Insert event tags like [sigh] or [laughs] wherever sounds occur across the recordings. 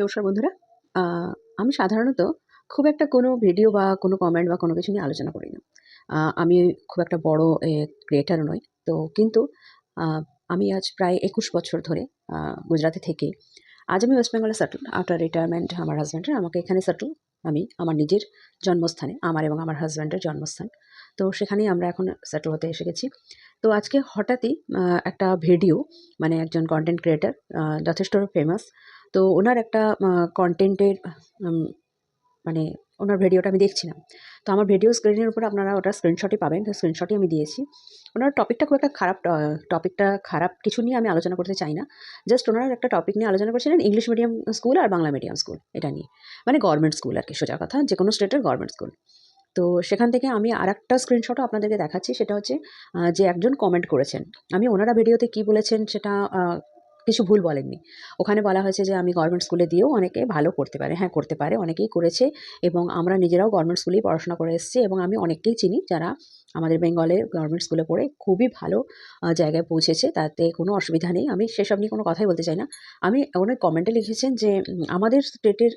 নমস্কার বন্ধুরা। আমি সাধারণত খুব একটা কোনো ভিডিও বা কোনো কমেন্ট বা কোনো কিছু নিয়ে আলোচনা করি না। আমি খুব একটা বড় ক্রিয়েটার নই। তো কিন্তু আমি আজ প্রায় একুশ বছর ধরে গুজরাতে থেকে, আজ আমি ওয়েস্ট বেঙ্গলে সেটেল আফটার রিটায়ারমেন্ট আমার হাজব্যান্ডের আমাকে এখানে সেটেল আমি আমার নিজের জন্মস্থানে, আমার এবং আমার হাজব্যান্ডের জন্মস্থান। তো সেখানেই আমরা এখন সেটল হতে এসে গেছি। তো আজকে হঠাৎই একটা ভিডিও মানে একজন কন্টেন্ট ক্রিয়েটার যথেষ্ট ফেমাস তো ওনার একটা কন্টেন্টের মানে ওনার ভিডিওটা আমি দেখছিলাম। তো আমার ভিডিও স্ক্রিনের উপর আপনারা ওটা স্ক্রিনশটই পাবেন। তো স্ক্রিনশটই আমি দিয়েছি। ওনার টপিকটা খুব একটা খারাপ টপিকটা খারাপ কিছু নিয়ে আমি আলোচনা করতে চাই না। জাস্ট ওনার একটা টপিক নিয়ে আলোচনা করছিলেন ইংলিশ মিডিয়াম স্কুল আর বাংলা মিডিয়াম স্কুল এটা নিয়ে। মানে গভর্নমেন্ট স্কুল আর কি, সোজা কথা যে কোনো স্টেটের গভর্নমেন্ট স্কুল তো সেখান থেকে আমি আর একটা স্ক্রিনশটও আপনাদেরকে দেখাচ্ছি। সেটা হচ্ছে যে একজন কমেন্ট করেছেন। আমি ওনারা ভিডিওতে কি বলেছেন সেটা কিছু ভুল বলেননি। ওখানে বলা হয়েছে যে, আমি গভর্নমেন্ট স্কুলে দিয়েও অনেকে ভালো করতে পারে। হ্যাঁ করতে পারে, অনেকেই করেছে এবং আমরা নিজেরাও গভর্নমেন্ট স্কুলেই পড়াশোনা করে এসেছি এবং আমি অনেককেই চিনি যারা আমাদের বেঙ্গলে গভর্নমেন্ট স্কুলে পড়ে খুবই ভালো জায়গায় পৌঁছেছে। তাতে কোনো অসুবিধা নেই। আমি সেসব নিয়ে কোনো কথাই বলতে চাই না। আমি অনেক কমেন্টে লিখেছেন যে, আমাদের স্টেটের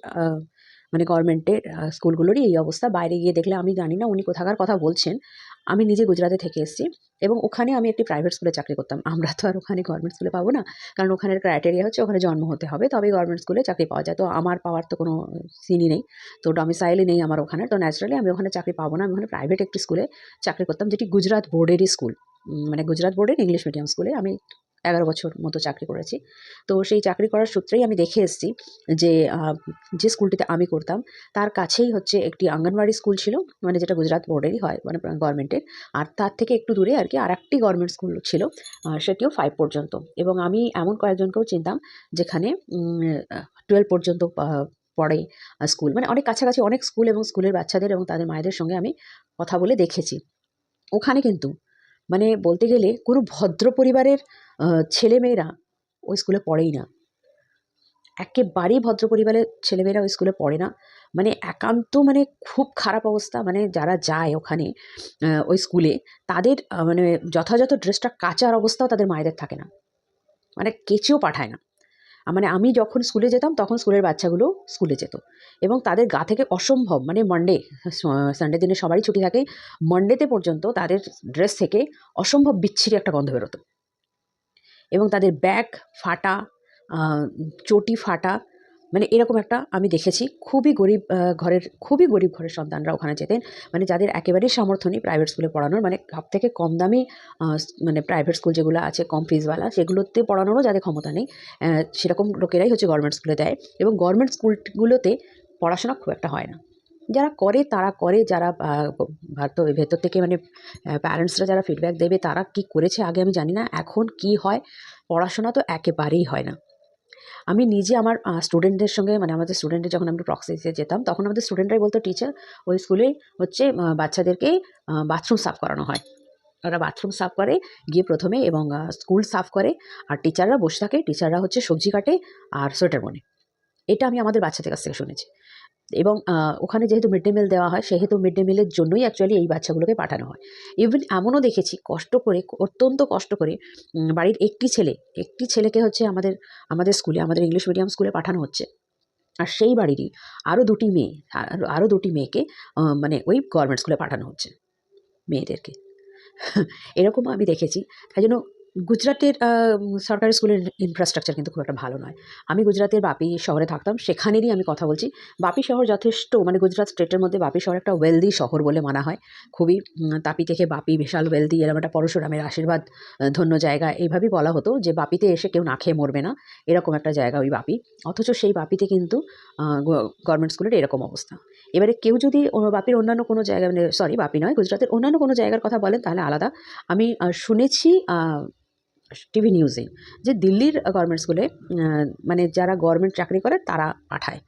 মানে গভর্নমেন্টের স্কুলগুলোরই এই অবস্থা। বাইরে গিয়ে দেখলে আমি জানি না উনি কোথাকার কথা বলছেন। আমি নিজে গুজরাটে থেকে এসেছি এবং ওখানে আমি একটি প্রাইভেট স্কুলে চাকরি করতাম। আমরা তো আর ওখানে গভর্নমেন্ট স্কুলে পাবো না, কারণ ওখানের ক্রাইটেরিয়া হচ্ছে ওখানে জন্ম হতে হবে তবে গভর্নমেন্ট স্কুলে চাকরি পাওয়া যায়। তো আমার পাওয়ার তো কোনো সিনই নেই। তো ডমিসাইলই নেই আমার ওখানে। তো ন্যাচারালি আমি ওখানে চাকরি পাবো না। আমি ওখানে প্রাইভেট একটি স্কুলে চাকরি করতাম, যেটি গুজরাট বোর্ডেরই স্কুল মানে গুজরাট বোর্ডের ইংলিশ মিডিয়াম স্কুলে আমি এগারো বছর মতো চাকরি করেছি। তো সেই চাকরি করার সূত্রেই আমি দেখে এসেছি যে যে স্কুলটিতে আমি করতাম, তার কাছেই হচ্ছে একটি আঙ্গনওয়াড়ি স্কুল ছিল মানে যেটা গুজরাট বোর্ডেরই হয় মানে গভর্নমেন্টের আর তার থেকে একটু দূরে আর কি আর একটি গভর্নমেন্ট স্কুল ছিল সেটিও ফাইভ পর্যন্ত। এবং আমি এমন কয়েকজনকেও চিনতাম যেখানে টুয়েলভ পর্যন্ত পড়ে স্কুল। মানে অনেক কাছাকাছি অনেক স্কুল এবং স্কুলের বাচ্চাদের এবং তাদের মায়েদের সঙ্গে আমি কথা বলে দেখেছি। ওখানে কিন্তু মানে বলতে গেলে কোনো ভদ্র পরিবারের ছেলেমেয়েরা ওই স্কুলে পড়েই না। একেবারেই ভদ্র পরিবারের ছেলেমেয়েরা ওই স্কুলে পড়ে না। মানে একান্ত মানে খুব খারাপ অবস্থা। মানে যারা যায় ওখানে ওই স্কুলে তাদের মানে যথাযথ ড্রেসটা কাচার অবস্থাও তাদের মায়েদের থাকে না। মানে কেচেও পাঠায় না। মানে আমি যখন স্কুলে যেতাম, তখন স্কুলের বাচ্চাগুলো স্কুলে যেত। এবং তাদের গা থেকে অসম্ভব মানে মানডে সানডে দিনে সবারই ছুটি থাকে মানডেতে পর্যন্ত তাদের ড্রেস থেকে অসম্ভব বিচ্ছিরি একটা গন্ধ বেরোতো। এবং তাদের ব্যাগ ফাটা চটি ফাটা মানে এরকম একটা আমি দেখেছি। খুবই গরিব ঘরের, খুবই গরিব ঘরের সন্তানরা ওখানে যেতেন। মানে যাদের একেবারেই সামর্থ্য নেই প্রাইভেট স্কুলে পড়ানোর মানে সব থেকে কম দামি মানে প্রাইভেট স্কুল যেগুলো আছে, কম ফিজওয়ালা সেগুলোতে পড়ানোরও যাদের ক্ষমতা নেই সেরকম লোকেরাই হচ্ছে গভর্নমেন্ট স্কুলে দেয় এবং গভর্নমেন্ট স্কুলগুলোতে পড়াশোনা খুব একটা হয় না। যারা করে, তারা করে, যারা ভারত ভেতর থেকে মানে প্যারেন্টসরা যারা ফিডব্যাক দেবে, তারা কি করেছে আগে আমি জানি না। এখন কি হয়, পড়াশোনা তো একেবারেই হয় না। আমি নিজে আমার স্টুডেন্টদের সঙ্গে মানে আমাদের স্টুডেন্টের যখন আমরা প্রক্সিসে যেতাম, তখন আমাদের স্টুডেন্টরাই বলতো টিচার ওই স্কুলে হচ্ছে বাচ্চাদেরকে বাথরুম সাফ করানো হয়। ওরা বাথরুম সাফ করে, গিয়ে প্রথমে এবং স্কুল সাফ করে, আর টিচাররা বসে থাকে টিচাররা হচ্ছে সবজি কাটে আর সোয়েটার বনে। এটা আমি আমাদের বাচ্চাদের কাছ থেকে শুনেছি। এবং ওখানে যেহেতু মিড ডে মিল দেওয়া হয়, সেহেতু মিড ডে মিলের জন্যই অ্যাকচুয়ালি এই বাচ্চাগুলোকে পাঠানো হয়। ইভেন এমনও দেখেছি, কষ্ট করে, অত্যন্ত কষ্ট করে বাড়ির একটি ছেলে, একটি ছেলেকে হচ্ছে আমাদের আমাদের স্কুলে, আমাদের ইংলিশ মিডিয়াম স্কুলে পাঠানো হচ্ছে। আর সেই বাড়িরই আরও দুটি মেয়ে, আরও দুটি মেয়েকে মানে ওই গভর্নমেন্ট স্কুলে পাঠানো হচ্ছে, মেয়েদেরকে। [laughs] এরকম আমি দেখেছি। তাই জন্য গুজরাটের সরকারি স্কুলের ইনফ্রাস্ট্রাকচার কিন্তু খুব একটা ভালো নয়। আমি গুজরাতের বাপি শহরে থাকতাম, সেখানেরই আমি কথা বলছি। বাপি শহর যথেষ্ট মানে গুজরাট স্টেটের মধ্যে বাপি শহর একটা ওয়েলদি শহর বলে মানা হয়। খুবই তাপি থেকে বাপি বিশাল ওয়েলদি এরকম একটা পরশুরামের আশীর্বাদ ধন্য জায়গা। এইভাবেই বলা হতো যে বাপিতে এসে কেউ না খেয়ে মরবে না। এরকম একটা জায়গা ওই বাপি। অথচ সেই বাপিতে কিন্তু গভর্নমেন্ট স্কুলের এরকম অবস্থা। এবারে কেউ যদি বাপির অন্যান্য কোনো জায়গা মানে সরি বাপি নয় গুজরাতের অন্যান্য কোনো জায়গার কথা বলেন, তাহলে আলাদা। আমি শুনেছি টিভি নিউজে যে দিল্লির গভর্নমেন্ট স্কুলে মানে যারা গভর্নমেন্ট চাকরি করে তারা পাঠায়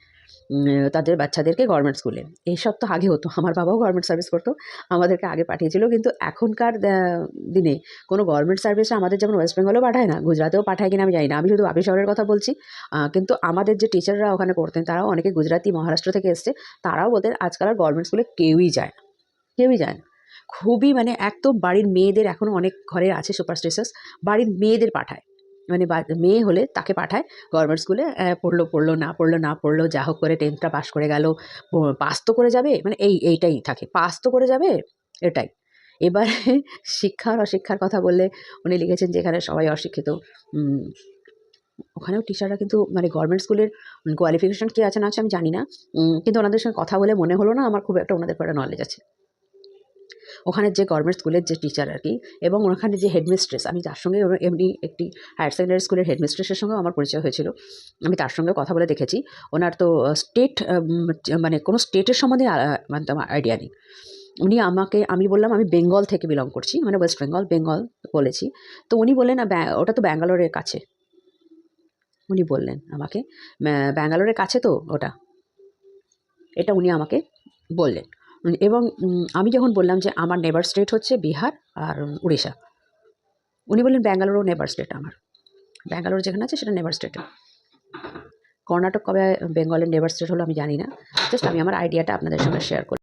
তাদের বাচ্চাদেরকে গভর্নমেন্ট স্কুলে এইসব তো আগে হতো, আমার বাবাও গভর্নমেন্ট সার্ভিস করতো, আমাদেরকে আগে পাঠিয়েছিল, কিন্তু এখনকার দিনে কোনো গভর্নমেন্ট সার্ভিসে আমাদের যেমন ওয়েস্ট বেঙ্গলেও পাঠায় না, গুজরাতেও পাঠায় কিনা আমি জানি না, আমি শুধু বাপি শহরের কথা বলছি। কিন্তু আমাদের যে টিচাররা ওখানে করতেন তারাও অনেকে গুজরাতি, মহারাষ্ট্র থেকে এসছে, তারাও বলতেন আজকাল আর গভর্নমেন্ট স্কুলে কেউই যায় কেউই যায় না। খুবই মানে একদম বাড়ির মেয়েদের এখনও অনেক ঘরে আছে সুপার বাড়ির মেয়েদের পাঠায়। মানে মেয়ে হলে তাকে পাঠায় গভর্নমেন্ট স্কুলে পড়ল পড়ল, না পড়ল না পড়ল, যা হোক করে টেন্থটা পাস করে গেল পাস তো করে যাবে মানে এই, এইটাই থাকে পাস তো করে যাবে, এটাই। এবারে [laughs] শিক্ষা আর অশিক্ষার কথা বললে, উনি লিখেছেন যে এখানে সবাই অশিক্ষিত ওখানেও টিচাররা কিন্তু মানে গভর্নমেন্ট স্কুলের কোয়ালিফিকেশন কী আছে না আছে আমি জানি না কিন্তু ওনাদের সঙ্গে কথা বলে মনে হলো না, আমার খুব একটা ওনাদের পরে নলেজ আছে। ওখানে যে গভর্নমেন্ট স্কুলের যে টিচার আর কি, এবং ওখানে যে হেডমিস্ট্রেস আমি তার সঙ্গে এমনি একটি হায়ার সেকেন্ডারি স্কুলের হেডমিস্ট্রেসের সঙ্গেও আমার পরিচয় হয়েছিল। আমি তার সঙ্গে কথা বলে দেখেছি। ওনার তো স্টেট মানে কোনো স্টেটের সম্বন্ধে মানে তোমার আইডিয়া নেই। উনি আমাকে, আমি বললাম, আমি বেঙ্গল থেকে বিলং করছি মানে ওয়েস্ট বেঙ্গল বেঙ্গল বলেছি। তো উনি বললেন, না ওটা তো ব্যাঙ্গালোরের কাছে। উনি বললেন আমাকে ব্যাঙ্গালোরের কাছে তো ওটা? এটা উনি আমাকে বললেন। এবং আমি যখন বললাম যে আমার নেবার স্টেট হচ্ছে বিহার আর উড়িষ্যা, উনি বললেন ব্যাঙ্গালোরও নেবার স্টেট আমার। ব্যাঙ্গালোর যেখানে আছে সেটা নেবার স্টেট কর্ণাটক কবে বেঙ্গলের নেবার স্টেট হলো আমি জানি না। জাস্ট আমি আমার আইডিয়াটা আপনাদের সঙ্গে শেয়ার করি।